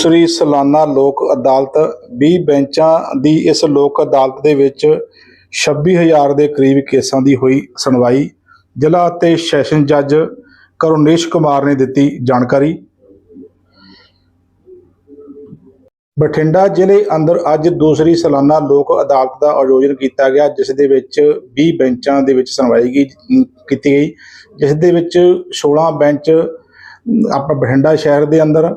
ਦੂਸਰੀ ਸਾਲਾਨਾ ਲੋਕ ਅਦਾਲਤ 20 ਬੈਂਚਾਂ ਦੀ ਇਸ ਲੋਕ ਅਦਾਲਤ ਦੇ ਵਿੱਚ 26000 ਦੇ ਕਰੀਬ ਕੇਸਾਂ ਦੀ ਹੋਈ ਸੁਣਵਾਈ। ਜ਼ਿਲ੍ਹਾ ਅਤੇ ਸੈਸ਼ਨ ਜੱਜ ਕਰੁਣੇਸ਼ ਕੁਮਾਰ ਨੇ ਦਿੱਤੀ ਜਾਣਕਾਰੀ। ਬਠਿੰਡਾ ਜ਼ਿਲ੍ਹੇ ਅੰਦਰ ਅੱਜ ਦੂਸਰੀ ਸਾਲਾਨਾ ਲੋਕ ਅਦਾਲਤ ਦਾ ਆਯੋਜਨ ਕੀਤਾ ਗਿਆ, ਜਿਸ ਦੇ ਵਿੱਚ 20 ਬੈਂਚਾਂ ਦੇ ਵਿੱਚ ਸੁਣਵਾਈ ਕੀਤੀ ਗਈ। ਜਿਸ ਦੇ ਵਿੱਚ 16 ਬੈਂਚ ਆਪਾਂ ਬਠਿੰਡਾ ਸ਼ਹਿਰ ਦੇ ਅੰਦਰ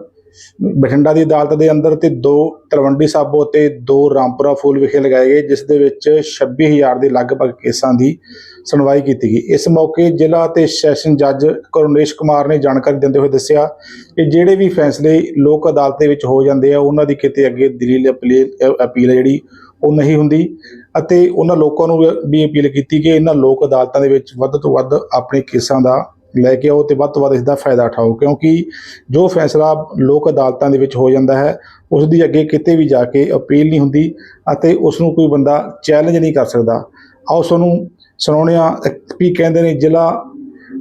ਬਠਿੰਡਾ ਦੀ ਅਦਾਲਤ ਦੇ ਅੰਦਰ ਤੇ ਦੋ ਤਲਵੰਡੀ ਸਾਬੋ ਤੇ ਦੋ ਰਾਮਪੁਰਾ ਫੂਲ ਵਿਖੇ ਲਗਾਏ ਗਏ, ਜਿਸ ਦੇ ਵਿੱਚ 26000 ਦੇ ਲਗਭਗ ਕੇਸਾਂ ਦੀ ਸੁਣਵਾਈ ਕੀਤੀ ਗਈ। ਇਸ ਮੌਕੇ ਜ਼ਿਲ੍ਹਾ ਤੇ ਸੈਸ਼ਨ ਜੱਜ ਕਰੁਣੇਸ਼ ਕੁਮਾਰ ਨੇ ਜਾਣਕਾਰੀ ਦਿੰਦੇ ਹੋਏ ਦੱਸਿਆ ਕਿ ਜਿਹੜੇ ਵੀ ਫੈਸਲੇ ਲੋਕ ਅਦਾਲਤ ਦੇ ਵਿੱਚ ਹੋ ਜਾਂਦੇ ਆ, ਉਹਨਾਂ ਦੀ ਕਿਤੇ ਅੱਗੇ ਦਲੀਲ ਅਪੀਲ ਅਪੀਲ ਹੈ ਜਿਹੜੀ, ਉਹ ਨਹੀਂ ਹੁੰਦੀ ਅਤੇ ਉਹਨਾਂ ਲੋਕਾਂ ਨੂੰ ਵੀ ਅਪੀਲ ਕੀਤੀ ਕਿ ਇਹਨਾਂ ਲੋਕ ਅਦਾਲਤਾਂ ਦੇ ਵਿੱਚ ਵੱਧ ਤੋਂ ਵੱਧ ਆਪਣੇ ਕੇਸਾਂ ਦਾ ਲੈ ਕੇ ਆਓ ਤੇ ਵੱਧ ਤੋਂ ਵੱਧ ਇਸ ਦਾ ਫਾਇਦਾ ਉਠਾਓ ਕਿਉਂਕਿ ਜੋ ਫੈਸਲਾ ਲੋਕ ਅਦਾਲਤਾਂ ਦੇ ਵਿੱਚ ਹੋ ਜਾਂਦਾ ਹੈ ਉਸ ਦੀ ਅੱਗੇ ਕਿਤੇ ਵੀ ਜਾ ਕੇ ਅਪੀਲ ਨਹੀਂ ਹੁੰਦੀ ਅਤੇ ਉਸ ਨੂੰ ਕੋਈ ਬੰਦਾ ਚੈਲੰਜ ਨਹੀਂ ਕਰ ਸਕਦਾ। ਆਓ ਸਾਨੂੰ ਸੁਣਾਉਂਦੇ ਹਾਂ ਵੀ ਕਹਿੰਦੇ ਨੇ ਜ਼ਿਲ੍ਹਾ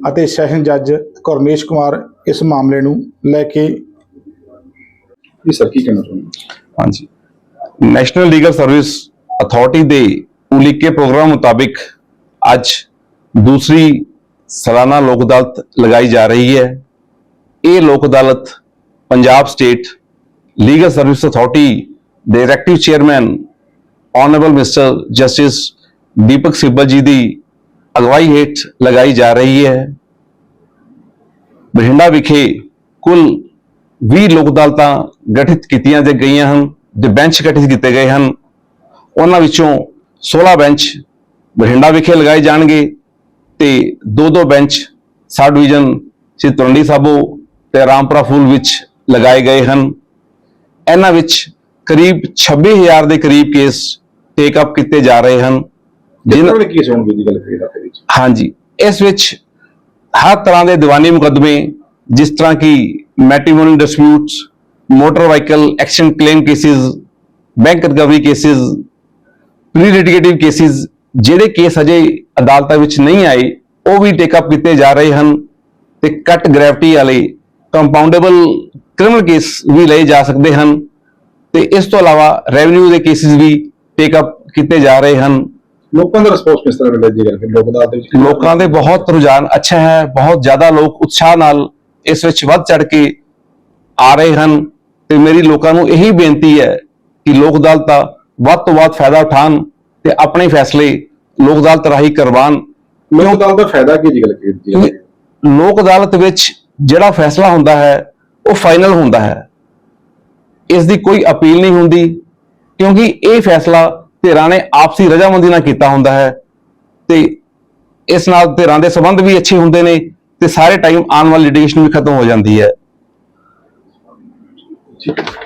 ਅਤੇ ਸੈਸ਼ਨ ਜੱਜ ਕਰਨੇਸ਼ ਕੁਮਾਰ ਇਸ ਮਾਮਲੇ ਨੂੰ ਲੈ ਕੇ। ਜੀ ਸਰ ਕੀ ਕਹਿਣਾ ਚਾਹੁੰਦੇ ਹਾਂਜੀ। ਨੈਸ਼ਨਲ ਲੀਗਲ ਸਰਵਿਸ ਅਥਾਰਟੀ ਦੇ ਉਲੀਕੇ ਪ੍ਰੋਗਰਾਮ ਮੁਤਾਬਿਕ ਅੱਜ ਦੂਸਰੀ ਸਾਲਾਨਾ ਲੋਕ ਅਦਾਲਤ ਲਗਾਈ ਜਾ ਰਹੀ ਹੈ। ਇਹ Lok Adalat Punjab state legal service authority ਦੇ active chairman honourable mister justice Deepak Sibal ji ਦੀ ਅਗਵਾਈ ਹੇਠ ਲਗਾਈ ਜਾ ਰਹੀ ਹੈ। ਬਠਿੰਡਾ ਵਿਖੇ ਕੁੱਲ 20 ਲੋਕ ਅਦਾਲਤਾਂ ਗਠਿਤ ਕੀਤੀਆਂ ਗਈਆਂ ਹਨ, ਦੇ ਬੈਂਚ ਗਠਿਤ ਕੀਤੇ ਗਏ ਹਨ। ਉਹਨਾਂ ਵਿੱਚੋਂ 16 ਬੈਂਚ ਬਠਿੰਡਾ ਵਿਖੇ ਲਗਾਏ ਜਾਣਗੇ। ਤੇ ਦੋ ਦੋ bench sub division Sri Talwandi Sabo ਤੇ ਰਾਮਪੁਰਾ ਫੂਲ ਵਿੱਚ ਲਗਾਏ ਗਏ ਹਨ। ਇਹਨਾਂ ਵਿੱਚ ਕਰੀਬ 26000 ਦੇ ਕਰੀਬ ਕੇਸ ਟੇਕ ਅਪ ਕੀਤੇ ਜਾ ਰਹੇ ਹਨ। ਜਿਨ੍ਹਾਂ ਕਿਹੜੇ ਕੇਸ ਹੋਣਗੇ ਦੀ ਗੱਲ ਕਰੀਏ ਤਾਂ ਵਿੱਚ? ਹਾਂਜੀ ਇਸ ਵਿੱਚ ਹਰ ਤਰ੍ਹਾਂ ਦੇ ਦੀਵਾਨੀ ਮੁਕੱਦਮੇ ਜਿਸ ਤਰ੍ਹਾਂ ਕਿ matrimonial disputes motor vehicle action claim cases bank recovery cases pre litigative cases ਜਿਹੜੇ ਕੇਸ ਅਜੇ ਅਦਾਲਤਾਂ ਵਿੱਚ ਨਹੀਂ ਆਏ ਉਹ ਵੀ ਟੇਕ ਅਪ ਕੀਤੇ ਜਾ ਰਹੇ ਹਨ ਤੇ ਕੱਟ ਗ੍ਰੈਵਿਟੀ ਵਾਲੇ ਕੰਪਾਊਂਡੇਬਲ ਕ੍ਰਿਮੀਨਲ ਕੇਸ ਵੀ ਲਏ ਜਾ ਸਕਦੇ ਹਨ ਤੇ ਇਸ ਤੋਂ ਇਲਾਵਾ ਰੈਵਨਿਊ ਦੇ ਕੇਸਿਸ ਵੀ ਟੇਕ ਅਪ ਕੀਤੇ ਜਾ ਰਹੇ ਹਨ। ਲੋਕਾਂ ਦਾ ਰਿਸਪੌਂਸ ਕਿਸ ਤਰ੍ਹਾਂ ਮਿਲਿਆ ਜੀ ਗੱਲ ਲੋਕ ਅਦਾਲਤ ਦੇ ਵਿੱਚ ਲੋਕਾਂ ਦੇ ਬਹੁਤ ਰੁਝਾਨ ਅੱਛਾ ਹੈ ਬਹੁਤ ਜ਼ਿਆਦਾ ਲੋਕ ਉਤਸ਼ਾਹ ਨਾਲ ਇਸ ਵਿੱਚ ਵੱਧ ਚੜ ਕੇ ਆ ਰਹੇ ਹਨ ਤੇ ਮੇਰੀ ਲੋਕਾਂ ਨੂੰ ਇਹੀ ਬੇਨਤੀ ਹੈ ਕਿ ਲੋਕ ਅਦਾਲਤ ਵੱਧ ਤੋਂ ਵੱਧ ਫਾਇਦਾ ਉਠਾਉਣ ਤੇ ਆਪਣੇ ਫੈਸਲੇ ਲੋਕ ਅਦਾਲਤ ਰਾਹੀਂ ਕਰਵਾਉਣ। ਲੋਕ ਅਦਾਲਤ ਦਾ ਫਾਇਦਾ ਕੀ ਜੀ ਗੱਲ ਕਰੀਏ ਜੀ ਲੋਕ ਅਦਾਲਤ ਵਿੱਚ ਜਿਹੜਾ ਫੈਸਲਾ ਹੁੰਦਾ ਹੈ ਉਹ ਫਾਈਨਲ ਹੁੰਦਾ ਹੈ। ਇਸ ਦੀ ਕੋਈ ਅਪੀਲ ਨਹੀਂ ਹੁੰਦੀ ਕਿਉਂਕਿ ਇਹ ਫੈਸਲਾ ਧਿਰਾਂ ਨੇ ਆਪਸੀ ਰਜਾਮੰਦੀ ਨਾਲ ਕੀਤਾ ਹੁੰਦਾ ਹੈ ਤੇ ਇਸ ਨਾਲ ਧਿਰਾਂ ਦੇ ਸੰਬੰਧ ਵੀ ਅੱਛੇ ਹੁੰਦੇ ਨੇ ਤੇ ਸਾਰੇ ਟਾਈਮ ਆਉਣ ਵਾਲੀ ਲਿਟੀਗੇਸ਼ਨ ਵੀ ਖਤਮ ਹੋ ਜਾਂਦੀ ਹੈ। ਠੀਕ ਹੈ